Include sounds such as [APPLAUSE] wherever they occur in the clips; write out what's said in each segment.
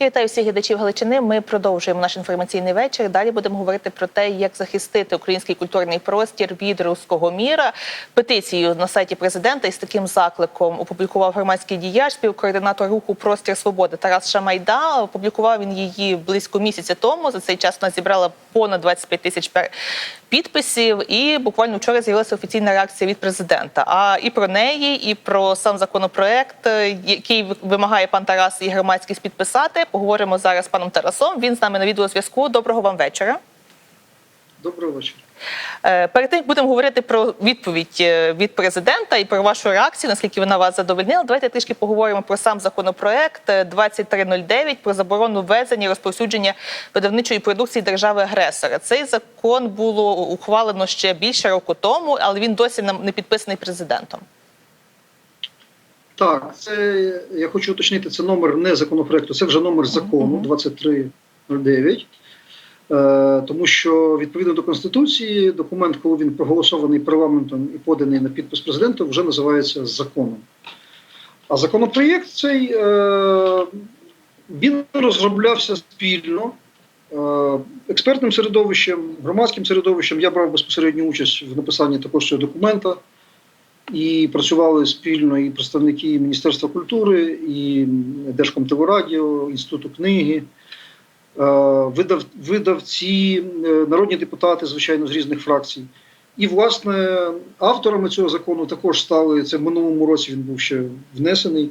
Я вітаю всіх глядачів Галичини. Ми продовжуємо наш інформаційний вечір. Далі будемо говорити про те, як захистити український культурний простір від руського міра. Петицію на сайті президента із таким закликом опублікував громадський діяч, співкоординатор руху Простір Свободи Тарас Шамайда. Опублікував він її близько місяця тому. За цей час вона зібрала понад 25 тисяч підписів. І буквально вчора з'явилася офіційна реакція від президента. А і про неї, і про сам законопроект, який вимагає пан Тарас і громадськість підписати. Поговоримо зараз з паном Тарасом. Він з нами на відеозв'язку. Доброго вам вечора. Доброго вечора. Е, Перед тим як будемо говорити про відповідь е, від президента і про вашу реакцію, наскільки вона вас задовольнила. Давайте трішки поговоримо про сам законопроект е, 2309 про заборону ввезення і розповсюдження видавничої продукції держави-агресора. Цей закон було ухвалено ще більше року тому, але він досі не підписаний президентом. Так, це я хочу уточнити, це номер не законопроекту, це вже номер закону 2309. Е, тому що відповідно до Конституції документ, коли він проголосований парламентом і поданий на підпис президента, вже називається законом. А законопроєкт цей е, він розроблявся спільно е, експертним середовищем, громадським середовищем. Я брав безпосередню участь в написанні також цього документа. І працювали спільно і представники Міністерства культури, і Держкомтелерадіо, Інституту книги, е, видав, видавці, е, народні депутати, звичайно, з різних фракцій. І, власне, авторами цього закону також стали це в минулому році. Він був ще внесений,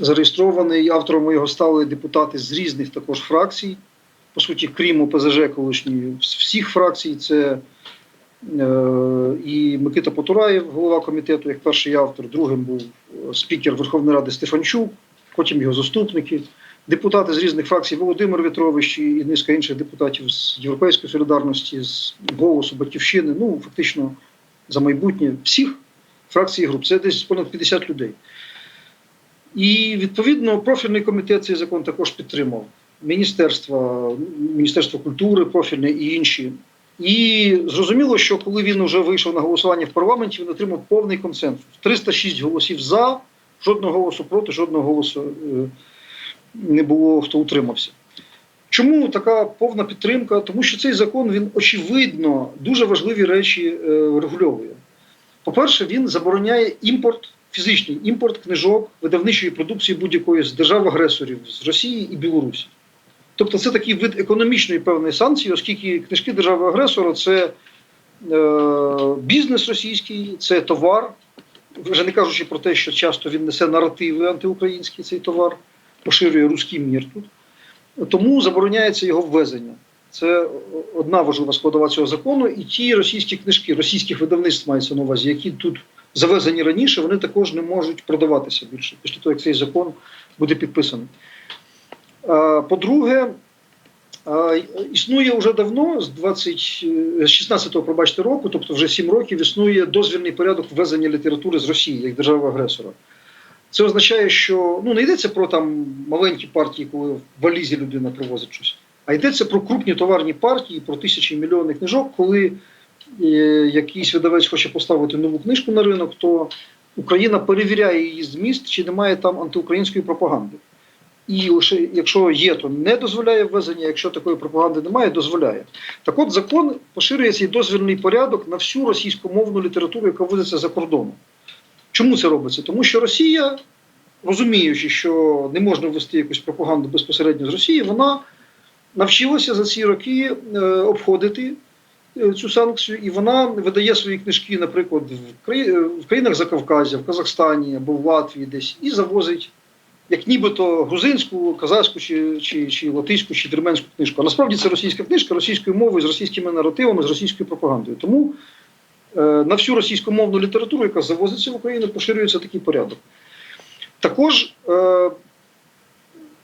зареєстрований. Авторами його стали депутати з різних також фракцій. По суті, крім ОПЗЖ колишньої, всіх фракцій. Це і Микита Потураєв, голова комітету, як перший автор, другим був е, спікер Верховної Ради Стефанчук, потім його заступники, депутати з різних фракцій Володимир Вітрович і низка інших депутатів з Європейської солідарності, з голосу Батьківщини, ну фактично за майбутнє всіх фракцій і груп. Це десь понад 50 людей. І відповідно профільний комітет цей закон також підтримав. Міністерство, Міністерство культури, профільне і інші. І зрозуміло, що коли він вже вийшов на голосування в парламенті, він отримав повний консенсус. 306 голосів за, жодного голосу проти, жодного голосу е, не було, хто утримався. Чому така повна підтримка? Тому що цей закон він очевидно дуже важливі речі е, регульовує. По-перше, він забороняє імпорт, фізичний імпорт книжок, видавничої продукції будь-якої з держав-агресорів з Росії і Білорусі. Тобто це такий вид економічної певної санкції, оскільки книжки держави-агресора це е, бізнес російський, це товар, вже не кажучи про те, що часто він несе наративи антиукраїнські цей товар, поширює руський мір тут. Тому забороняється його ввезення. Це одна важлива складова цього закону. І ті російські книжки, російських видавництв мається на увазі, які тут завезені раніше, вони також не можуть продаватися більше після того, як цей закон буде підписаний. Е, По-друге, е, існує вже давно, з 20, е, 16-го, пробачте, року, тобто вже 7 років, існує дозвільний порядок ввезення літератури з Росії як держави-агресора. Це означає, що ну не йдеться про там маленькі партії, коли в валізі людина привозить щось, а йдеться про крупні товарні партії, про тисячі і мільйони книжок, коли е, якийсь видавець хоче поставити нову книжку на ринок, то Україна перевіряє її зміст, чи немає там антиукраїнської пропаганди. І лише якщо є, то не дозволяє ввезення, якщо такої пропаганди немає, дозволяє. Так от закон поширює цей дозвільний порядок на всю російськомовну літературу, яка ввозиться за кордоном. Чому це робиться? Тому що Росія, розуміючи, що не можна ввести якусь пропаганду безпосередньо з Росії, вона навчилася за ці роки е, обходити е, цю санкцію, і вона видає свої книжки, наприклад, е, в країнах Закавказя, в Казахстані або в Латвії десь, і завозить як нібито грузинську, казахську чи, чи, чи латиську, чи вірменську книжку. А насправді це російська книжка російською мовою, з російськими наративами, з російською пропагандою. Тому е, на всю російськомовну літературу, яка завозиться в Україну, поширюється такий порядок. Також е,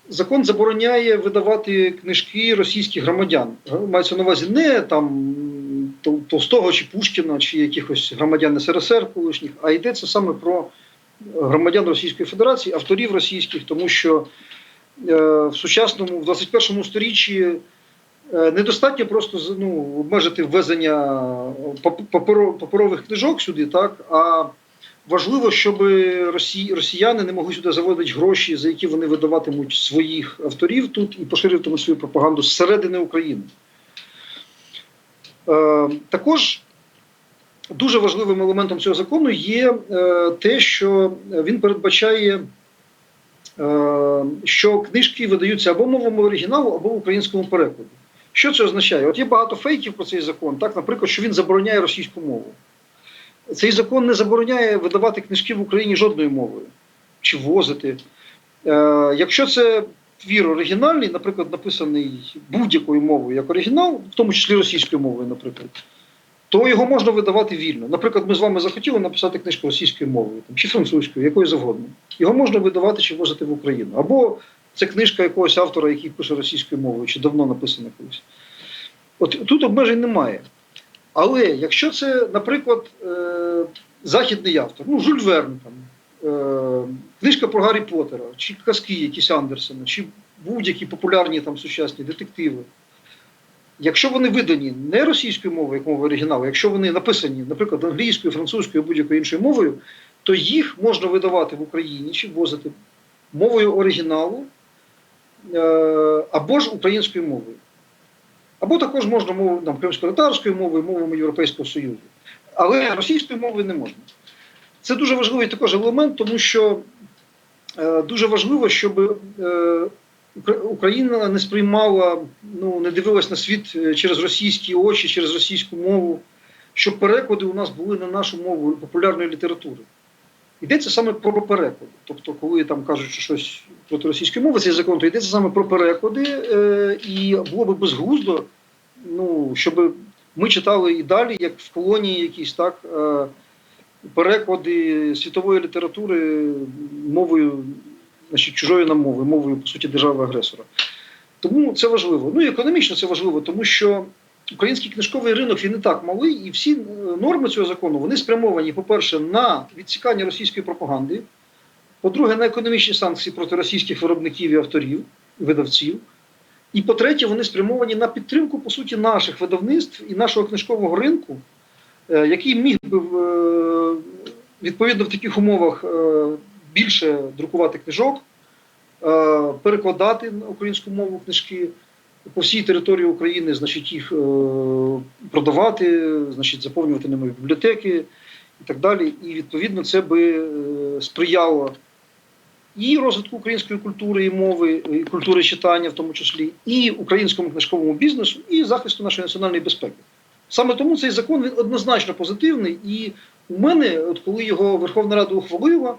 закон забороняє видавати книжки російських громадян. Мається на увазі не там Тол- Толстого чи Пушкіна, чи якихось громадян СРСР колишніх, а йдеться саме про громадян Російської Федерації, авторів російських, тому що е, в сучасному, в 21 сторіччі е, недостатньо просто ну, обмежити ввезення паперових книжок сюди, так, а важливо, щоб росі... росіяни не могли сюди заводити гроші, за які вони видаватимуть своїх авторів тут і поширюватимуть свою пропаганду зсередини України. Е, також дуже важливим елементом цього закону є е, те, що він передбачає, е, що книжки видаються або мовами оригіналу, або в українському перекладі. Що це означає? От є багато фейків про цей закон, так, наприклад, що він забороняє російську мову. Цей закон не забороняє видавати книжки в Україні жодною мовою чи возити. Е, якщо це твір оригінальний, наприклад, написаний будь-якою мовою як оригінал, в тому числі російською мовою, наприклад, то його можна видавати вільно. Наприклад, ми з вами захотіли написати книжку російською мовою там, чи французькою, якою завгодно. Його можна видавати чи возити в Україну. Або це книжка якогось автора, який пише російською мовою, чи давно написана колись. От тут обмежень немає. Але якщо це, наприклад, е, західний автор, ну, Жюль Верн, там, е, книжка про Гаррі Поттера, чи казки якісь Андерсена, чи будь-які популярні там сучасні детективи. Якщо вони видані не російською мовою, як мовою оригіналу, якщо вони написані, наприклад, англійською, французькою, будь-якою іншою мовою, то їх можна видавати в Україні чи ввозити мовою оригіналу е, або ж українською мовою. Або також можна мовою там, кримсько-татарською мовою, мовами Європейського Союзу. Але російською мовою не можна. Це дуже важливий також елемент, тому що е, дуже важливо, щоб е, Україна не сприймала, ну не дивилась на світ е, через російські очі, через російську мову, щоб переклади у нас були на нашу мову популярної літератури. Йдеться саме про переклади. Тобто, коли там кажуть, що щось проти російської мови, цей закон, то йдеться саме про переклади, е, і було би безглуздо, ну, щоб ми читали і далі, як в колонії якісь так. Е, переклади світової літератури мовою, значить, чужою нам мовою, мовою, по суті, держави-агресора. Тому це важливо. Ну і економічно це важливо, тому що український книжковий ринок він не так малий, і всі е, норми цього закону вони спрямовані, по-перше, на відсікання російської пропаганди, по-друге, на економічні санкції проти російських виробників і авторів, видавців. І по-третє, вони спрямовані на підтримку, по суті, наших видавництв і нашого книжкового ринку, е, який міг би е, відповідно в таких умовах більше друкувати книжок, е, перекладати на українську мову книжки по всій території України, значить, їх е, продавати, значить, заповнювати ними бібліотеки і так далі. І відповідно це би е, сприяло і розвитку української культури і мови, і культури читання, в тому числі, і українському книжковому бізнесу, і захисту нашої національної безпеки. Саме тому цей закон він однозначно позитивний. І у мене, от коли його Верховна Рада ухвалила,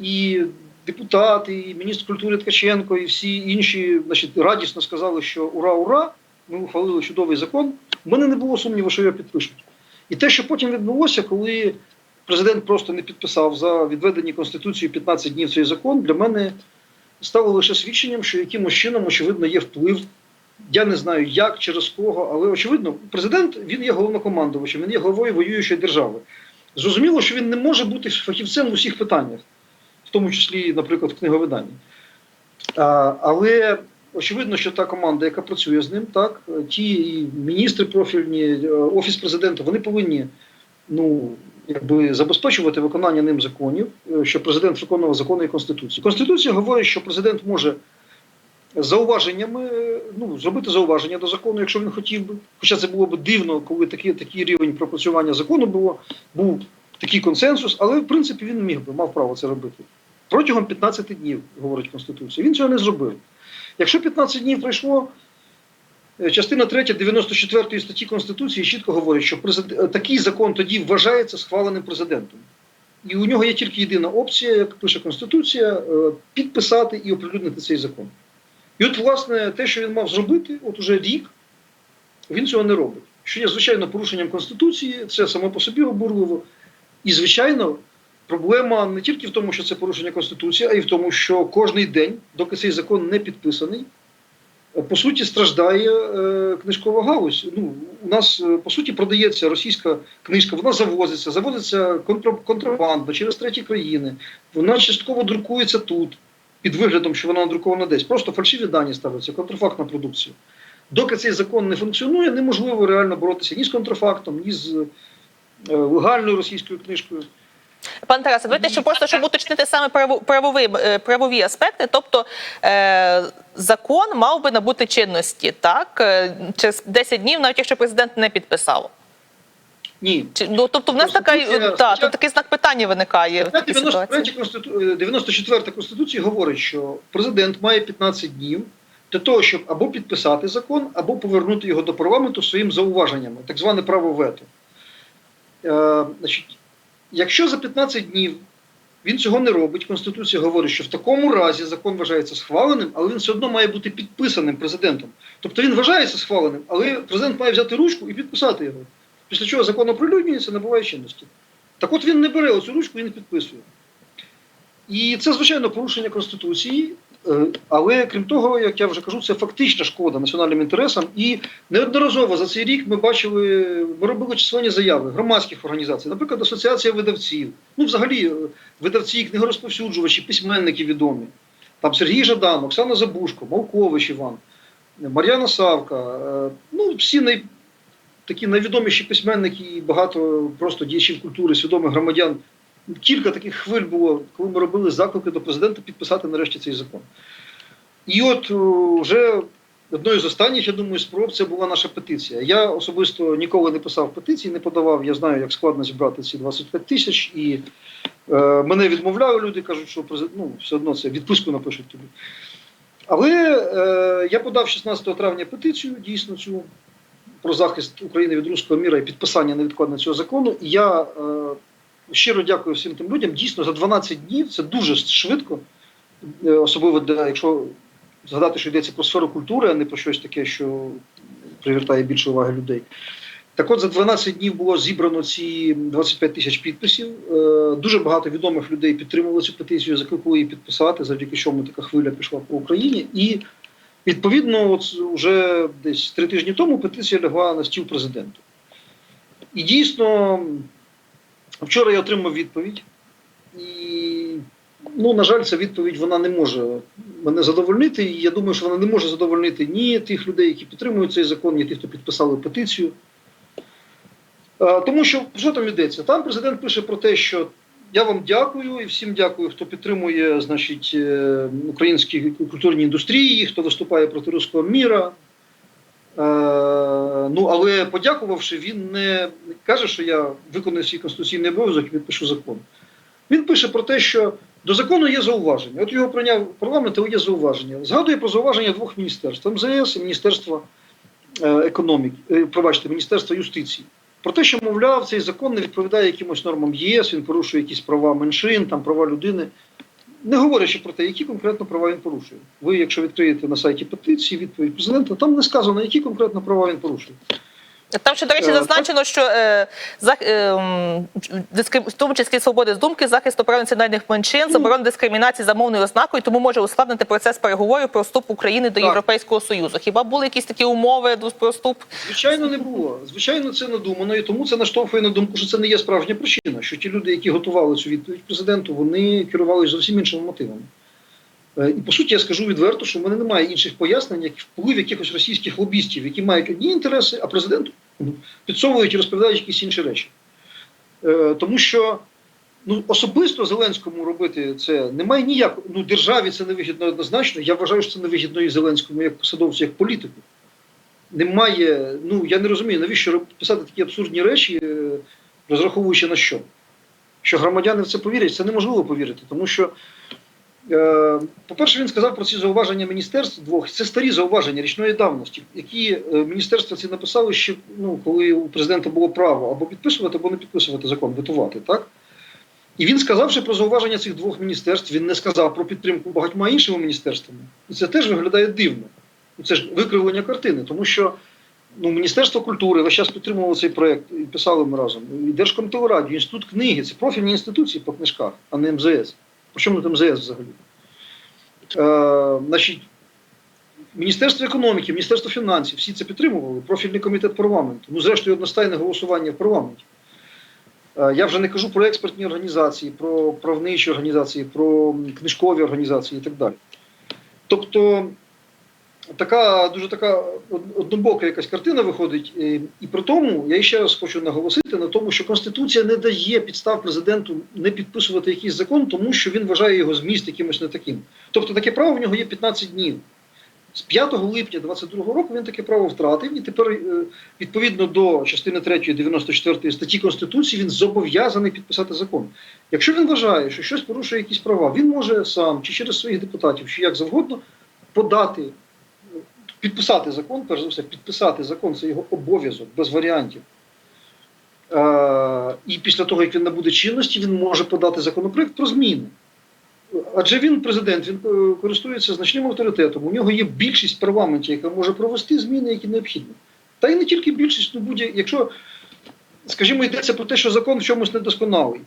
і депутати, і міністр культури Ткаченко, і всі інші значить, радісно сказали, що ура, ура! Ми ухвалили чудовий закон. У мене не було сумніву, що його підпишуть. І те, що потім відбулося, коли президент просто не підписав за відведені Конституцією 15 днів цей закон, для мене стало лише свідченням, що якимось чином, очевидно, є вплив. Я не знаю, як, через кого, але очевидно, президент він є головнокомандувачем, він є головою воюючої держави. Зрозуміло, що він не може бути фахівцем в усіх питаннях, тому числі, наприклад, в книговиданні. А, але очевидно, що та команда, яка працює з ним, так, ті міністри профільні, е, офіс президента, вони повинні ну, якби, забезпечувати виконання ним законів, е, щоб президент виконував закони і Конституцію. Конституція говорить, що президент може зауваженнями, е, ну, зробити зауваження до закону, якщо він хотів би. Хоча це було б дивно, коли такий, такий рівень пропрацювання закону було, був такий консенсус, але в принципі він міг би, мав право це робити. Протягом 15 днів, говорить Конституція. Він цього не зробив. Якщо 15 днів пройшло, е, частина 3 94 статті Конституції чітко говорить, що е, такий закон тоді вважається схваленим президентом. І у нього є тільки єдина опція, як пише Конституція, е, підписати і оприлюднити цей закон. І от, власне, те, що він мав зробити, от уже рік, він цього не робить. Що є, звичайно, порушенням Конституції, це само по собі обурливо. І, звичайно, проблема не тільки в тому, що це порушення Конституції, а й в тому, що кожний день, доки цей закон не підписаний, по суті, страждає е, книжкова галузь. Ну, у нас, е, по суті, продається російська книжка, вона завозиться, завозиться контра- контрабанда через треті країни, вона частково друкується тут, під виглядом, що вона надрукована десь. Просто фальшиві дані ставляться, контрафактна продукція. Доки цей закон не функціонує, неможливо реально боротися ні з контрафактом, ні з е, легальною російською книжкою. Пан Тарасе, давайте ще просто щоб уточнити саме правові, е, правові аспекти. Тобто е, закон мав би набути чинності так е, через 10 днів, навіть якщо президент не підписав. Ні. Чи ну тобто в нас така та, тут такий знак питання виникає в Стаття такій 93 ситуації. Конститу... е, 94 Конституції говорить, що президент має 15 днів для того, щоб або підписати закон, або повернути його до парламенту своїм зауваженнями, так зване право вето. Е, значить, якщо за 15 днів він цього не робить, Конституція говорить, що в такому разі закон вважається схваленим, але він все одно має бути підписаним президентом. Тобто він вважається схваленим, але президент має взяти ручку і підписати його. Після чого закон оприлюднюється, набуває чинності. Так от він не бере оцю ручку і не підписує. І це, звичайно, порушення Конституції, але крім того, як я вже кажу, це фактична шкода національним інтересам. І неодноразово за цей рік ми бачили, ми робили численні заяви громадських організацій, наприклад, Асоціація видавців, ну взагалі е, видавці, книгорозповсюджувачі, письменники відомі. Там Сергій Жадан, Оксана Забушко, Малкович Іван, Мар'яна Савка, е, ну всі най, такі найвідоміші письменники і багато просто діячів культури, свідомих громадян. Кілька таких хвиль було, коли ми робили заклики до президента підписати нарешті цей закон. І от вже одною з останніх, я думаю, спроб це була наша петиція. Я особисто ніколи не писав петиції, не подавав. Я знаю, як складно зібрати ці 25 тисяч. І е, мене відмовляли люди, кажуть, що ну, все одно це відписку напишуть тобі. Але е, я подав 16 травня петицію, дійсно цю про захист України від руського міра і підписання невідкладно цього закону. І я е, щиро дякую всім тим людям. Дійсно, за 12 днів це дуже швидко, е, особливо для, якщо згадати, що йдеться про сферу культури, а не про щось таке, що привертає більше уваги людей. Так от за 12 днів було зібрано ці 25 тисяч підписів. Е, Дуже багато відомих людей підтримували цю петицію, закликали її підписати, завдяки чому така хвиля пішла по Україні. І відповідно, от вже десь три тижні тому петиція лягла на стіл президенту. І дійсно, вчора я отримав відповідь. І, ну, на жаль, ця відповідь вона не може мене задовольнити. І я думаю, що вона не може задовольнити ні тих людей, які підтримують цей закон, ні тих, хто підписали петицію. Е, Тому що що там йдеться? Там президент пише про те, що я вам дякую і всім дякую, хто підтримує значить, е, українські культурні індустрії, хто виступає проти руського міра. Е, Ну, але подякувавши, він не каже, що я виконую свій конституційний обов'язок і підпишу закон. Він пише про те, що до закону є зауваження. От його прийняв парламент, але є зауваження. Згадує про зауваження двох міністерств МЗС і Міністерства е, економіки, е, пробачте, Міністерства юстиції. Про те, що, мовляв, цей закон не відповідає якимось нормам ЄС, він порушує якісь права меншин, там права людини. Не говорячи про те, які конкретно права він порушує. Ви, якщо відкриєте на сайті петиції відповідь президента, там не сказано, які конкретно права він порушує. Там ще, до речі, Е, зазначено, що е, зах, е, дискрим- в тому числі свободи з думки, захисту прав національних меншин, заборона дискримінації за мовною ознакою, тому може ускладнити процес переговорів про вступ України до Так. Європейського Союзу. Хіба були якісь такі умови про вступ? Звичайно, не було. Звичайно, це надумано, і тому це наштовхує на думку, що це не є справжня причина. Що ті люди, які готували цю відповідь президенту, вони керувалися зовсім іншими мотивами. Е, І по суті, я скажу відверто, що в мене немає інших пояснень, як вплив якихось російських лобістів, які мають одні інтереси, а президент підсовують і розповідають якісь інші речі. Е, Тому що ну, особисто Зеленському робити це немає ніякого. Ну, державі це не вигідно однозначно. Я вважаю, що це не вигідно і Зеленському як посадовцю, як політику. Немає, ну я не розумію, навіщо писати такі абсурдні речі, е, розраховуючи на що? Що громадяни в це повірять, це неможливо повірити, тому що. Е, По-перше, він сказав про ці зауваження міністерств двох. Це старі зауваження річної давності, які е, міністерства ці написали ще ну, коли у президента було право або підписувати, або не підписувати закон, витувати, так? І він сказавши про зауваження цих двох міністерств, він не сказав про підтримку багатьма іншими міністерствами. І це теж виглядає дивно. Це ж викривлення картини, тому що ну, Міністерство культури весь час підтримувало цей проєкт і писали ми разом. І Держкомтелерадіо, Інститут книги, це профільні інституції по книжках, а не МЗС. Причому тут МЗС взагалі? Е, значить, Міністерство економіки, Міністерство фінансів, всі це підтримували, профільний комітет парламенту. Ну, зрештою, одностайне голосування в парламенті. Е, Я вже не кажу про експертні організації, про правничі організації, про книжкові організації і так далі. Тобто, така дуже така однобока якась картина виходить. І при тому я ще раз хочу наголосити на тому, що Конституція не дає підстав президенту не підписувати якийсь закон, тому що він вважає його зміст якимось не таким. Тобто таке право в нього є 15 днів. З 5 липня 22 року він таке право втратив, і тепер, е, відповідно до частини 3 94 статті Конституції, він зобов'язаний підписати закон. Якщо він вважає, що щось порушує якісь права, він може сам чи через своїх депутатів, чи як завгодно подати, підписати закон, перш за все, підписати закон це його обов'язок без варіантів. Е, і після того, як він набуде чинності, він може подати законопроект про зміни. Адже він президент, він е, користується значним авторитетом. У нього є більшість в парламенті, яка може провести зміни, які необхідні. Та й не тільки більшість, ну будь якщо, скажімо, йдеться про те, що закон в чомусь недосконалий.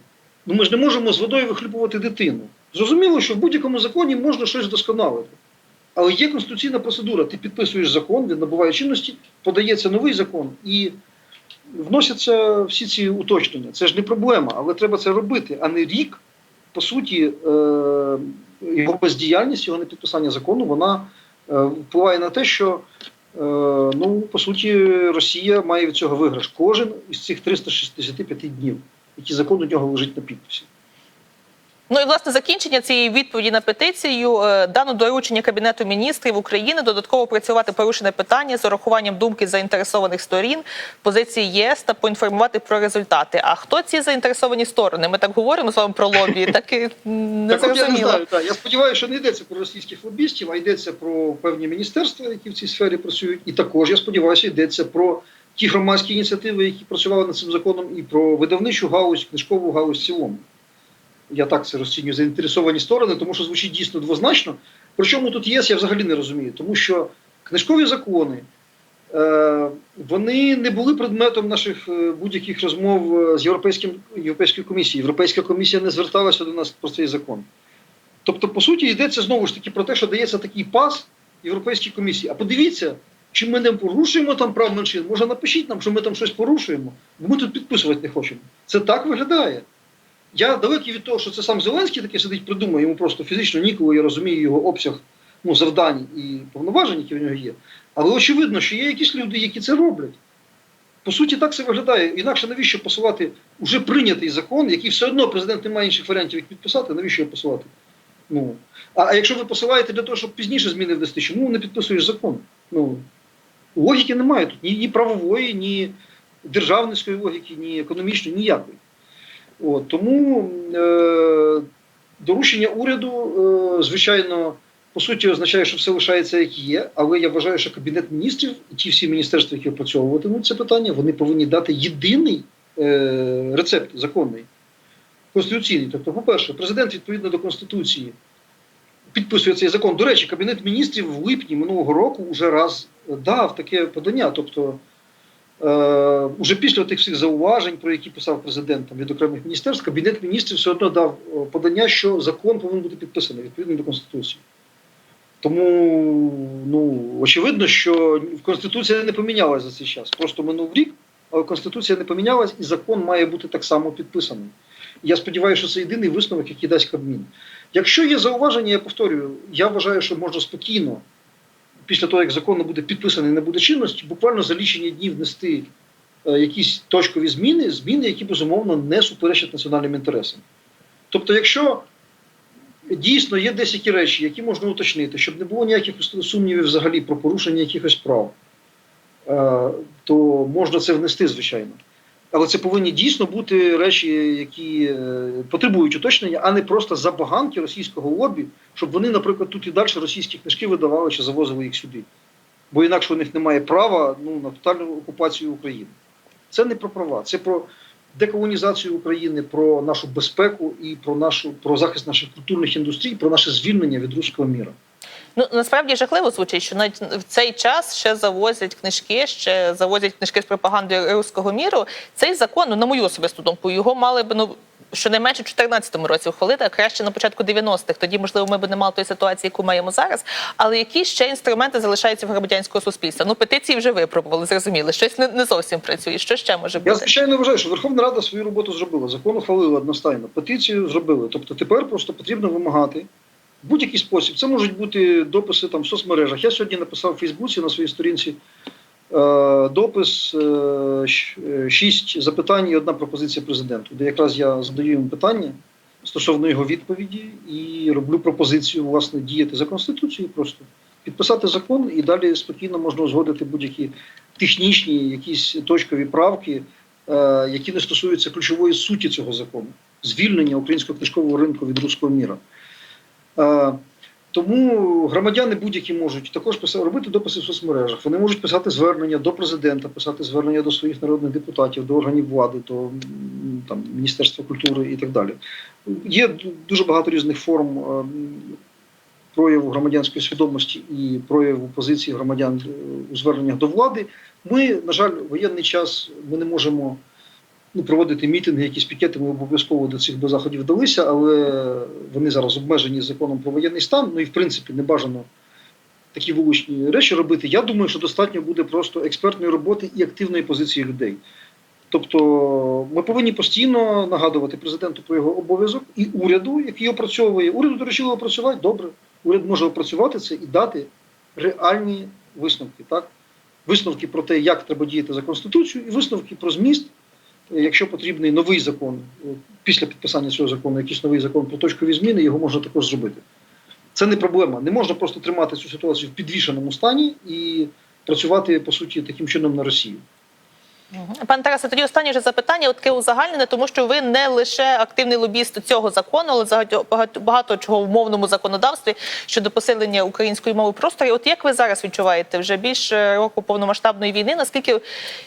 Ну ми ж не можемо з водою вихлюпувати дитину. Зрозуміло, що в будь-якому законі можна щось вдосконалити. Але є конституційна процедура. Ти підписуєш закон, він набуває чинності, подається новий закон і вносяться всі ці уточнення. Це ж не проблема, але треба це робити, а не рік. По суті, е, його бездіяльність, його непідписання закону, вона е, впливає на те, що е, ну, по суті Росія має від цього виграш кожен із цих 365 днів, які закон у нього лежить на підписі. Ну і власне закінчення цієї відповіді на петицію е, дано доручення Кабінету міністрів України додатково працювати порушене питання з урахуванням думки заінтересованих сторін, позиції ЄС та поінформувати про результати. А хто ці заінтересовані сторони? Ми так говоримо з вами про лобі, [LAUGHS] так і не Так от я. Так. Я сподіваюся, що не йдеться про російських лобістів, а йдеться про певні міністерства, які в цій сфері працюють. І також я сподіваюся, йдеться про ті громадські ініціативи, які працювали над цим законом, і про видавничу галузь, книжкову галузь в цілому. Я так це розцінюю заінтересовані сторони, тому що звучить дійсно двозначно. Причому тут ЄС, я взагалі не розумію, тому що книжкові закони. е, Вони не були предметом наших е, будь-яких розмов е, з Європейським Європейською комісією. Європейська комісія не зверталася до нас про цей закон. Тобто, по суті, йдеться знову ж таки про те, що дається такий пас Європейській комісії. А подивіться, чи ми не порушуємо там прав меншин. Може, напишіть нам, що ми там щось порушуємо, бо ми тут підписувати не хочемо. Це так виглядає. Я далекий від того, що це сам Зеленський таке сидить, придумає, йому просто фізично ніколи, я розумію його обсяг ну, завдань і повноважень, які в нього є. Але очевидно, що є якісь люди, які це роблять. По суті, так це виглядає. Інакше навіщо посилати уже прийнятий закон, який все одно президент не має інших варіантів, як підписати, навіщо його посилати? Ну, а, а якщо ви посилаєте для того, щоб пізніше зміни внести, чому не підписуєш закон? Ну, логіки немає тут ні, ні правової, ні державницької логіки, ні економічної, ніякої. От, тому е, доручення уряду, е, звичайно, по суті, означає, що все лишається як є, але я вважаю, що Кабінет міністрів і ті всі міністерства, які опрацьовуватимуть це питання, вони повинні дати єдиний е, рецепт законний, конституційний. Тобто, по-перше, президент відповідно до Конституції підписує цей закон. До речі, Кабінет міністрів в липні минулого року вже раз дав таке подання. Тобто, е, уже після тих всіх зауважень, про які писав президент там, від окремих міністерств, Кабінет міністрів все одно дав е, подання, що закон повинен бути підписаний відповідно до Конституції. Тому ну, очевидно, що Конституція не помінялася за цей час. Просто минув рік, але Конституція не помінялась, і закон має бути так само підписаний. Я сподіваюся, що це єдиний висновок, який дасть Кабмін. Якщо є зауваження, я повторюю, я вважаю, що можна спокійно, після того, як закон буде підписаний, не буде чинності, буквально за лічені днів внести е, якісь точкові зміни, зміни, які безумовно не суперечать національним інтересам. Тобто, якщо дійсно є десь речі, які можна уточнити, щоб не було ніяких сумнівів взагалі про порушення якихось прав, е, то можна це внести, звичайно. Але це повинні дійсно бути речі, які е, потребують уточнення, а не просто забаганки російського лобі, щоб вони, наприклад, тут і далі російські книжки видавали чи завозили їх сюди. Бо інакше у них немає права ну, на тотальну окупацію України. Це не про права, це про деколонізацію України, про нашу безпеку і про нашу про захист наших культурних індустрій, про наше звільнення від руського міра. Ну насправді жахливо звучить, що навіть в цей час ще завозять книжки, ще завозять книжки з пропагандою руського міру. Цей закон, ну на мою особисту думку, його мали б ну. Щонайменше в 2014 році ухвалити, а краще на початку 90-х. Тоді, можливо, ми б не мали тої ситуації, яку маємо зараз. Але які ще інструменти залишаються в громадянського суспільства? Ну, петиції вже випробували, зрозуміли. Щось не, не зовсім працює. Що ще може бути? Я звичайно вважаю, що Верховна Рада свою роботу зробила. Закон ухвалила одностайно, петицію зробили. Тобто тепер просто потрібно вимагати будь-який спосіб. Це можуть бути дописи там в соцмережах. Я сьогодні написав в Фейсбуці на своїй сторінці е, допис е, е, шість запитань і одна пропозиція президенту, де якраз я задаю йому питання стосовно його відповіді і роблю пропозицію власне діяти за конституцією, просто підписати закон і далі спокійно можна узгодити будь-які технічні, якісь точкові правки, е, які не стосуються ключової суті цього закону звільнення українського книжкового ринку від руського міра. Тому громадяни будь-які можуть також робити дописи в соцмережах. Вони можуть писати звернення до президента, писати звернення до своїх народних депутатів, до органів влади, до там, Міністерства культури і так далі. Є дуже багато різних форм прояву громадянської свідомості і прояву позиції громадян е, у зверненнях до влади. Ми, на жаль, воєнний час ми не можемо ну, проводити мітинги, якісь пікети, ми обов'язково до цих до заходів вдалися, але вони зараз обмежені законом про воєнний стан. Ну і в принципі не бажано такі вуличні речі робити. Я думаю, що достатньо буде просто експертної роботи і активної позиції людей. Тобто ми повинні постійно нагадувати президенту про його обов'язок і уряду, який опрацьовує. Уряду, до речі, опрацювати добре. Уряд може опрацювати це і дати реальні висновки. Так? Висновки про те, як треба діяти за конституцією, і висновки про зміст, якщо потрібний новий закон, е, після підписання цього закону, якийсь новий закон про точкові зміни, його можна також зробити. Це не проблема. Не можна просто тримати цю ситуацію в підвішеному стані і працювати по суті таким чином на Росію. Пане Тарасе, тоді останнє вже запитання, таке узагальнене, тому що ви не лише активний лобіст цього закону, але багато, багато, чого в мовному законодавстві щодо посилення української мови просторі. От як ви зараз відчуваєте вже більше року повномасштабної війни? Наскільки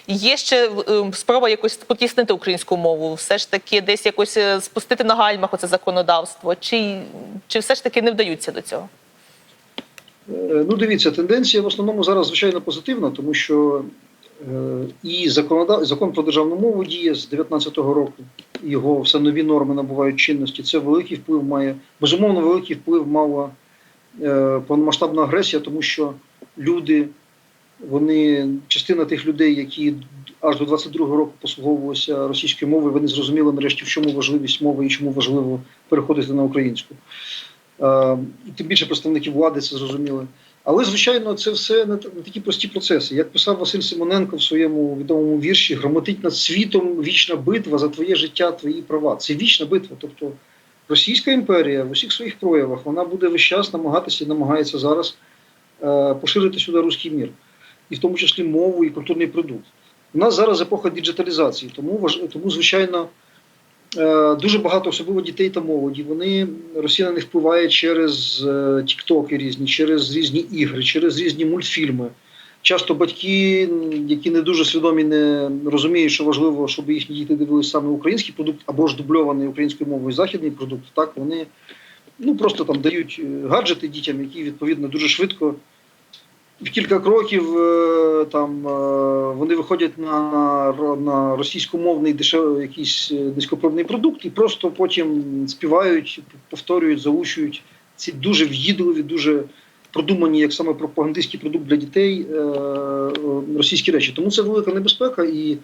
є ще ем, спроба якось потіснити українську мову? Все ж таки десь якось е, спустити на гальмах оце законодавство? Чи, чи все ж таки не вдаються до цього? Е, Ну, дивіться, тенденція в основному зараз звичайно позитивна, тому що е, і законодав... закон про державну мову діє з 19-го року. Його все нові норми набувають чинності. Це великий вплив має. Безумовно, великий вплив мала е, повномасштабна агресія, тому що люди, вони, частина тих людей, які аж до 22-го року послуговувалися російською мовою, вони зрозуміли нарешті, в чому важливість мови і чому важливо переходити на українську. Е, тим більше представників влади це зрозуміли. Але, звичайно, це все не, такі прості процеси. Як писав Василь Симоненко в своєму відомому вірші, громотить над світом вічна битва за твоє життя, твої права. Це вічна битва. Тобто Російська імперія в усіх своїх проявах вона буде весь час намагатися і намагається зараз е, поширити сюди руський мір, і в тому числі мову і культурний продукт. У нас зараз епоха діджиталізації, тому тому, звичайно. Е, Дуже багато, особливо дітей та молоді. Вони Росія на них впливає через е, тіктоки різні, через різні ігри, через різні мультфільми. Часто батьки, які не дуже свідомі, не розуміють, що важливо, щоб їхні діти дивилися саме український продукт або ж дубльований українською мовою західний продукт. Так вони ну просто там дають е, гаджети дітям, які відповідно дуже швидко. В кілька кроків е, там е, вони виходять на, на, на російськомовний дешевий якийсь е, низькопробний продукт і просто потім співають, повторюють, заучують ці дуже в'їдливі, дуже продумані як саме пропагандистський продукт для дітей російські речі. Тому це велика небезпека і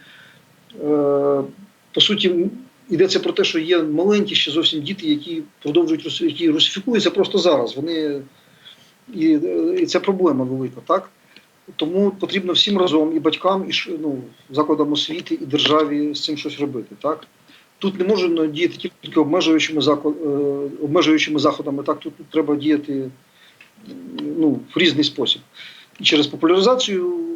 по суті. Йдеться про те, що є маленькі ще зовсім діти, які продовжують які русифікуються просто зараз. Вони і, е, і це проблема велика, так? Тому потрібно всім разом, і батькам, і ну, закладам освіти, і державі з цим щось робити. Так? Тут не можна діяти тільки обмежуючими, заклад, е, обмежуючими заходами, так тут треба діяти ну, в різний спосіб. І через популяризацію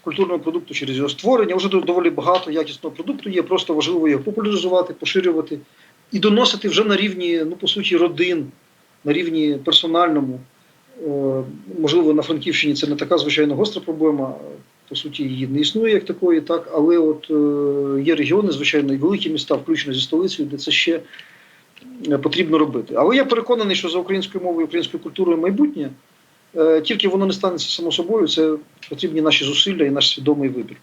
культурного продукту, через його створення. Вже доволі багато якісного продукту є, просто важливо його популяризувати, поширювати і доносити вже на рівні, ну, по суті, родин, на рівні персональному. Е, Можливо, на Франківщині це не така звичайно гостра проблема. По суті, її не існує як такої, так але от е, є регіони, звичайно, і великі міста, включно зі столицею, де це ще е, потрібно робити. Але я переконаний, що за українською мовою, українською культурою майбутнє, тільки воно не станеться само собою. Це потрібні наші зусилля і наш свідомий вибір.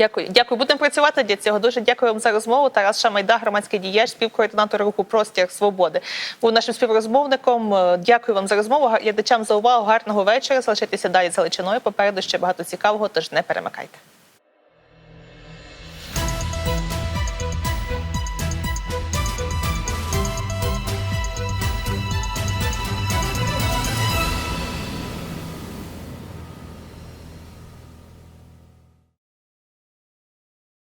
Дякую, дякую. Будемо працювати для цього. Дуже дякую вам за розмову. Тарас Шамайда, громадський діяч, співкоординатор руху Простір Свободи, був нашим співрозмовником. Е, Дякую вам за розмову. Глядачам за увагу. Гарного вечора. Залишайтеся далі з Галичиною. Попереду ще багато цікавого, тож не перемикайте.